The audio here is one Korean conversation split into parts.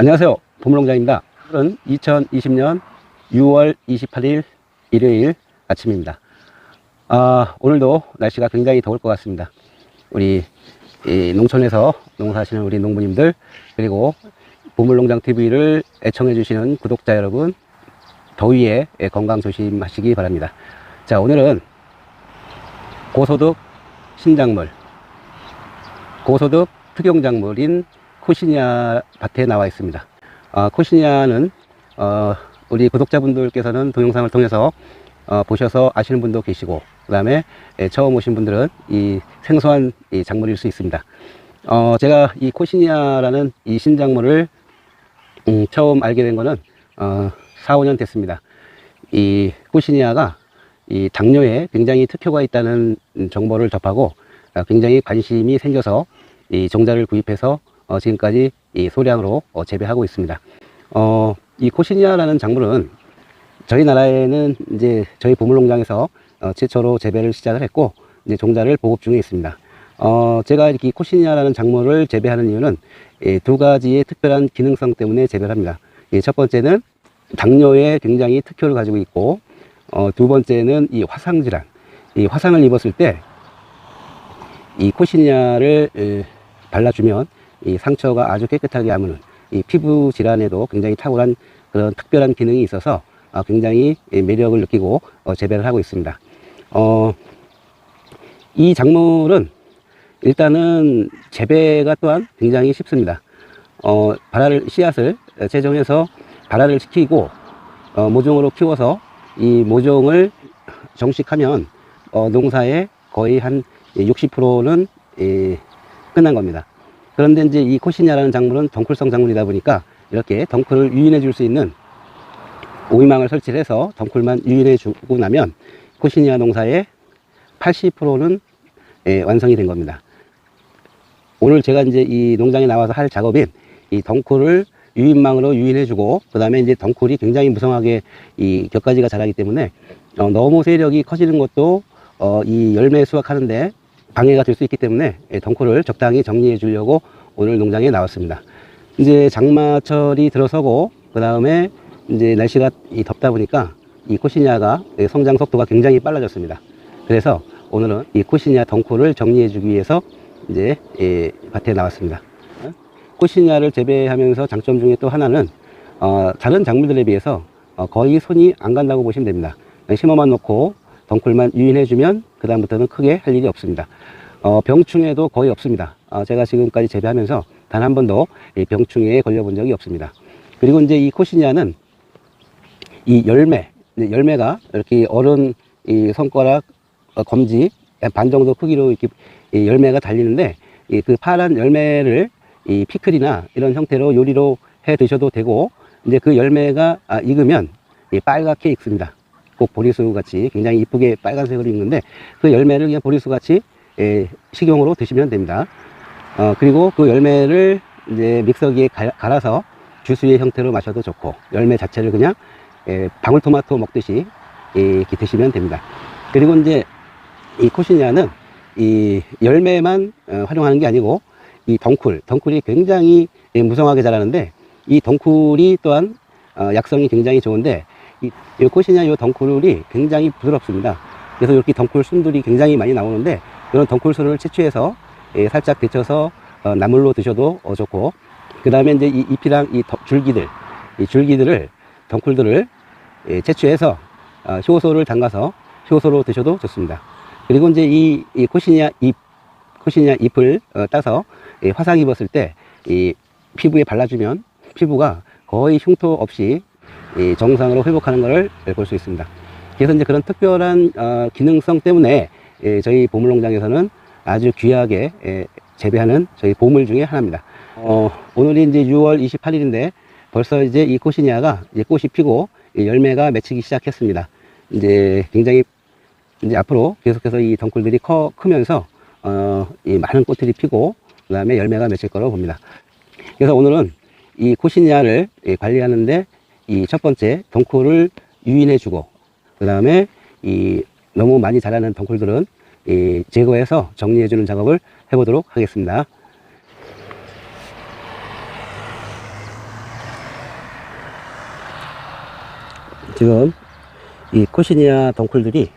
안녕하세요. 보물농장입니다. 오늘은 2020년 6월 28일 일요일 아침입니다. 아, 오늘도 날씨가 굉장히 더울 것 같습니다. 우리 이 농촌에서 농사하시는 우리 농부님들 그리고 보물농장 TV를 애청해 주시는 구독자 여러분 더위에 건강 조심하시기 바랍니다. 자, 오늘은 고소득 신작물, 고소득 특용작물인 코시니아 밭에 나와 있습니다. 아, 코시니아는 어, 우리 구독자분들께서는 동영상을 통해서 어, 보셔서 아시는 분도 계시고 그 다음에 처음 오신 분들은 이 생소한 이 작물일 수 있습니다. 어, 제가 이 코시니아라는 이 신작물을 음, 처음 알게 된 거는 어, 4, 5년 됐습니다. 이 코시니아가 이 당뇨에 굉장히 특효가 있다는 정보를 접하고 어, 굉장히 관심이 생겨서 이 종자를 구입해서 어, 지금까지 이 소량으로 어, 재배하고 있습니다. 어, 이 코시니아라는 작물은 저희 나라에는 이제 저희 보물농장에서 어, 최초로 재배를 시작을 했고 이제 종자를 보급 중에 있습니다. 어, 제가 이렇게 코시니아라는 작물을 재배하는 이유는 예, 두 가지의 특별한 기능성 때문에 재배를 합니다. 예, 첫 번째는 당뇨에 굉장히 특효를 가지고 있고 어, 두 번째는 이 화상 질환. 이 화상을 입었을 때 이 코시니아를 에, 발라주면 이 상처가 아주 깨끗하게 아무는 이 피부 질환에도 굉장히 탁월한 그런 특별한 기능이 있어서 어, 굉장히 예, 매력을 느끼고 어, 재배를 하고 있습니다. 어, 이 작물은 일단은 재배가 또한 굉장히 쉽습니다. 어, 발화를 씨앗을 재정해서 발화를 시키고 어, 모종으로 키워서 이 모종을 정식하면 어, 농사의 거의 한 60%는 예, 끝난 겁니다. 그런데 이제 이 코시니아라는 작물은 덩쿨성 작물이다 보니까 이렇게 덩쿨을 유인해 줄 수 있는 오이망을 설치를 해서 덩쿨만 유인해 주고 나면 코시니아 농사의 80%는 예, 완성이 된 겁니다. 오늘 제가 이제 이 농장에 나와서 할 작업인 이 덩쿨을 유인망으로 유인해주고 그 다음에 이제 덩쿨이 굉장히 무성하게 이 격가지가 자라기 때문에 어, 너무 세력이 커지는 것도 어, 이 열매 수확하는데 방해가 될 수 있기 때문에 예, 덩쿨을 적당히 정리해 주려고 오늘 농장에 나왔습니다. 이제 장마철이 들어서고 그 다음에 이제 날씨가 이 덥다 보니까 이 코시니아가 예, 성장 속도가 굉장히 빨라졌습니다. 그래서 오늘은 이 코시니아 덩쿨을 정리해 주기 위해서 이제 예, 밭에 나왔습니다. 코시니아를 재배하면서 장점 중에 또 하나는 어, 다른 작물들에 비해서 어, 거의 손이 안 간다고 보시면 됩니다. 심어만 놓고 덩쿨만 유인해주면 그 다음부터는 크게 할 일이 없습니다. 어, 병충해도 거의 없습니다. 어, 제가 지금까지 재배하면서 단 한 번도 이 병충해에 걸려본 적이 없습니다. 그리고 이제 이 코시니아는 이 열매, 열매가 이렇게 어른 이 손가락 어, 검지 반 정도 크기로 이렇게 이 열매가 달리는데 이그 파란 열매를 이 피클이나 이런 형태로 요리로 해 드셔도 되고 이제 그 열매가 아, 익으면 이 빨갛게 익습니다. 꼭 보리수 같이 굉장히 이쁘게 빨간색으로 익는데 그 열매를 그냥 보리수 같이 예, 식용으로 드시면 됩니다. 어, 그리고 그 열매를 이제 믹서기에 가- 갈아서 주스의 형태로 마셔도 좋고 열매 자체를 그냥 예, 방울토마토 먹듯이 예, 이렇게 드시면 됩니다. 그리고 이제 이 코시니아는 이 열매만 어, 활용하는 게 아니고 이 덩쿨, 덩쿨이 굉장히 예, 무성하게 자라는데 이 덩쿨이 또한 어, 약성이 굉장히 좋은데 이, 이 코시니아 이 덩쿨이 굉장히 부드럽습니다. 그래서 이렇게 덩쿨 순들이 굉장히 많이 나오는데 이런 덩쿨 순을 채취해서 예, 살짝 데쳐서 어, 나물로 드셔도 어, 좋고 그 다음에 이제 이 잎이랑 이 더- 줄기들, 이 줄기들을 덩쿨들을 예, 채취해서 어, 효소를 담가서 효소로 드셔도 좋습니다. 그리고 이제 이, 이 코시니아 잎, 코시니아 잎을 어, 따서 이 화상 입었을 때 이 피부에 발라주면 피부가 거의 흉터 없이 이 정상으로 회복하는 것을 볼 수 있습니다. 그래서 이제 그런 특별한 어, 기능성 때문에 예, 저희 보물농장에서는 아주 귀하게 예, 재배하는 저희 보물 중에 하나입니다. 어, 오늘이 이제 6월 28일인데 벌써 이제 이 코시니아가 이제 꽃이 피고 이 열매가 맺히기 시작했습니다. 이제 굉장히 이제 앞으로 계속해서 이 덩굴들이 커 크면서 어, 이 많은 꽃들이 피고 그 다음에 열매가 맺힐 거라고 봅니다. 그래서 오늘은 이 코시니아를 예, 관리하는데 이 첫 번째 덩쿨을 유인해 주고 그 다음에 이 너무 많이 자라는 덩쿨들은 이 제거해서 정리해 주는 작업을 해 보도록 하겠습니다. 지금 이 코시니아 덩쿨들이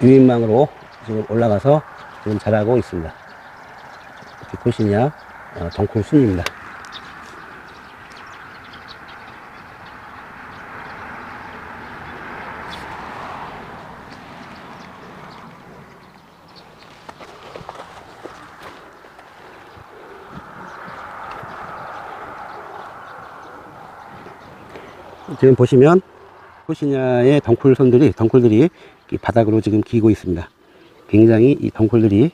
유인망으로 지금 올라가서 지금 자라고 있습니다. 코시니아 어, 덩쿨 순입니다. 지금 보시면 코시니아의 덩쿨선들이 덩쿨들이 이 바닥으로 지금 기고 있습니다. 굉장히 이 덩쿨들이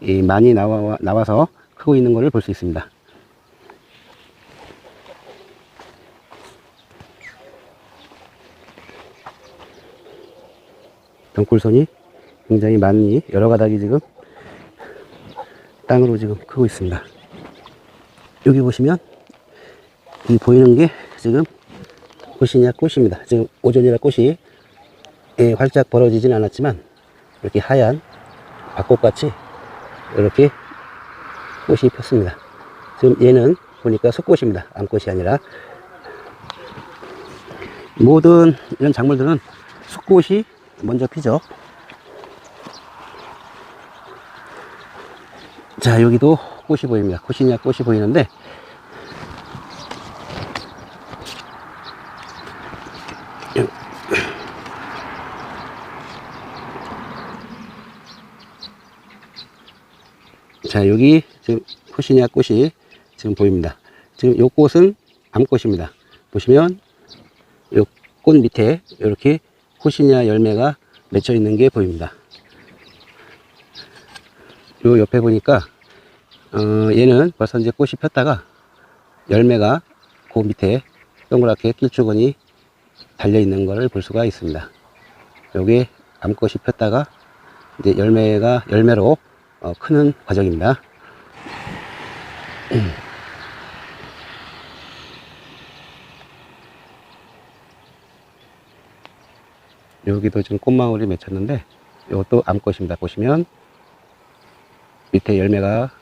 이 많이 나와 나와서 크고 있는 것을 볼 수 있습니다. 덩쿨선이 굉장히 많이 여러 가닥이 지금 땅으로 지금 크고 있습니다. 여기 보시면 이 보이는 게 지금 꽃이냐 꽃입니다. 지금 오전이라 꽃이 예, 활짝 벌어지진 않았지만 이렇게 하얀 밭꽃같이 이렇게 꽃이 폈습니다. 지금 얘는 보니까 속꽃입니다. 암꽃이 아니라 모든 이런 작물들은 속꽃이 먼저 피죠. 자 여기도 꽃이 보입니다. 꽃이냐 꽃이 보이는데 자, 여기 지금 코시니아 꽃이 지금 보입니다. 지금 요 꽃은 암꽃입니다. 보시면 요 꽃 밑에 이렇게 코시니아 열매가 맺혀 있는 게 보입니다. 요 옆에 보니까 어, 얘는 벌써 이제 꽃이 폈다가 열매가 그 밑에 동그랗게 길쭉원이 달려 있는 것을 볼 수가 있습니다. 요게 암꽃이 폈다가 이제 열매가 열매로 어, 크는 과정입니다. 여기도 지금 꽃망울이 맺혔는데 이것도 암꽃입니다. 보시면 밑에 열매가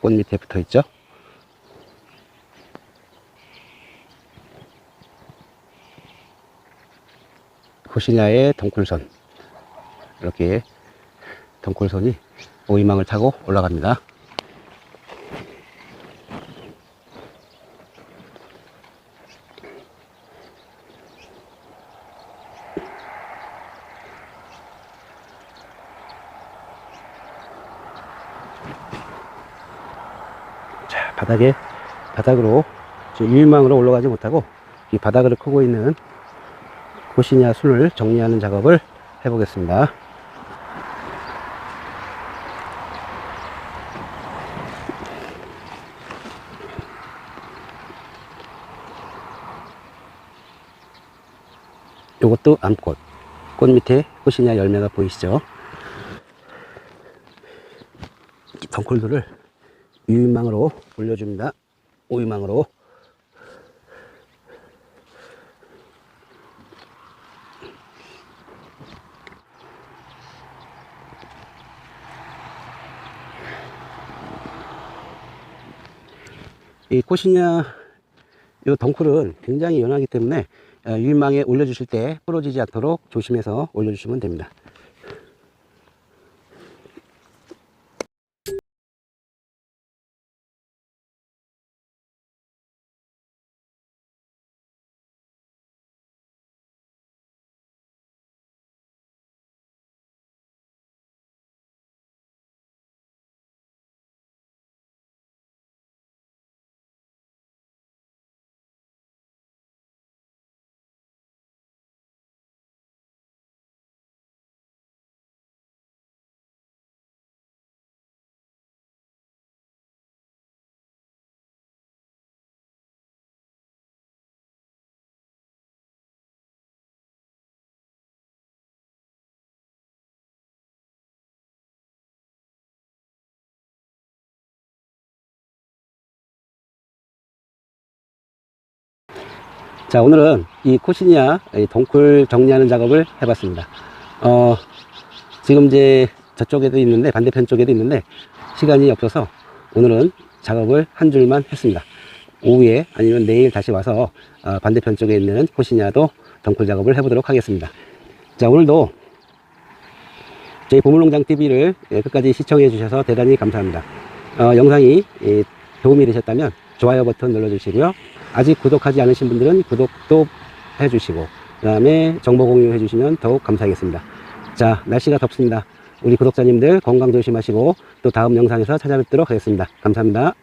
꽃 밑에 붙어 있죠. 코시니아의 덩쿨선 이렇게 덩쿨선이 오이망을 타고 올라갑니다. 자, 바닥에, 바닥으로, 지금 유인망으로 올라가지 못하고, 이 바닥을 크고 있는 고시니아 순을 정리하는 작업을 해보겠습니다. 요것도 암꽃. 꽃 밑에 꽃이냐 열매가 보이시죠? 이 덩쿨들을 유인망으로 올려줍니다. 오유망으로. 이 꽃이냐 이 덩쿨은 굉장히 연하기 때문에 어, 유인망에 올려주실 때 부러지지 않도록 조심해서 올려주시면 됩니다. 자, 오늘은 이 코시니아 이 덩쿨 정리하는 작업을 해봤습니다. 어, 지금 이제 저쪽에도 있는데, 반대편 쪽에도 있는데, 시간이 없어서 오늘은 작업을 한 줄만 했습니다. 오후에 아니면 내일 다시 와서 어, 반대편 쪽에 있는 코시니아도 덩쿨 작업을 해보도록 하겠습니다. 자, 오늘도 저희 보물농장 TV를 예, 끝까지 시청해 주셔서 대단히 감사합니다. 어, 영상이 예, 도움이 되셨다면 좋아요 버튼 눌러주시고요. 아직 구독하지 않으신 분들은 구독도 해주시고 그 다음에 정보 공유해 주시면 더욱 감사하겠습니다. 자, 날씨가 덥습니다. 우리 구독자님들 건강 조심하시고 또 다음 영상에서 찾아뵙도록 하겠습니다. 감사합니다.